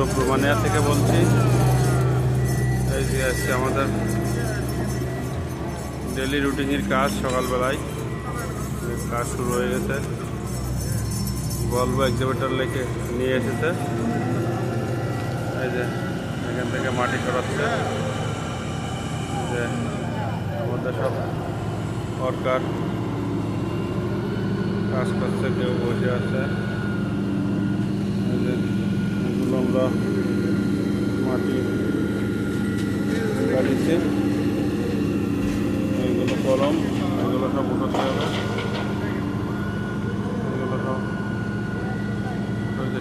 Romania থেকে বলছি। এই যে আজকে আমাদের ডেলি রুটিনের কাজ সকালবেলায়। কাজ শুরু হয়ে গেছে। বলব এক্সিবিটার লেখে নিয়ে এসেছে। এই যে এখান থেকে মাটি করাচ্ছে যে আমাদের সব ওয়ার্কার কাজ করছে, কেউ বসে আছে এই যে এগুলো আমরা মাটি গাড়িতে এইগুলো কলম, এগুলো সব উঠাতে হবে।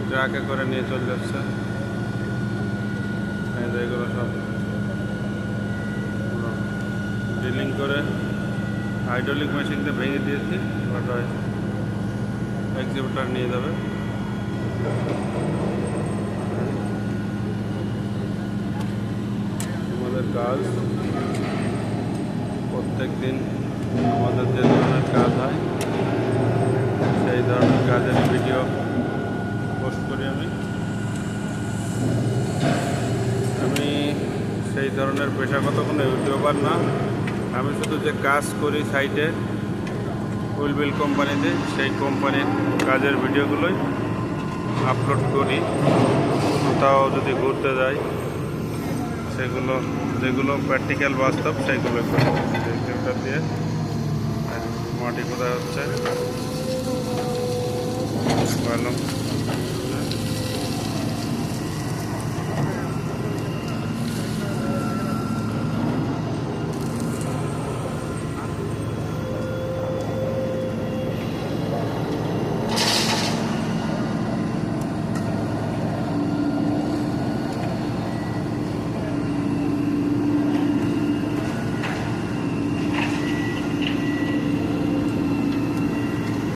ট্রাকে করে নিয়ে চলে যাচ্ছে এগুলো সব ড্রিলিং করে হাইড্রোলিক মেশিন দিয়ে ভেঙে দিয়েছি, ওটা এক্সিবিটার নিয়ে যাবে আমাদের কাজ। প্রত্যেক দিন আমাদের যে ধরনের কাজ হয়, সেই ধরনের কাজের ভিডিও পোস্ট করি আমি। আমি সেই ধরনের পেশাগত কোনো ইউটিউবার না। আমি শুধু যে কাজ করি সাইটে উইলবিল কোম্পানিতে, সেই কোম্পানির কাজের ভিডিওগুলোই আপলোড করি। কোথাও যদি ঘুরতে যাই সেগুলো যেগুলো প্র্যাকটিক্যাল বাস্তব সেগুলো করি সেটা দিয়ে মাটি কোথায় হচ্ছে ভালো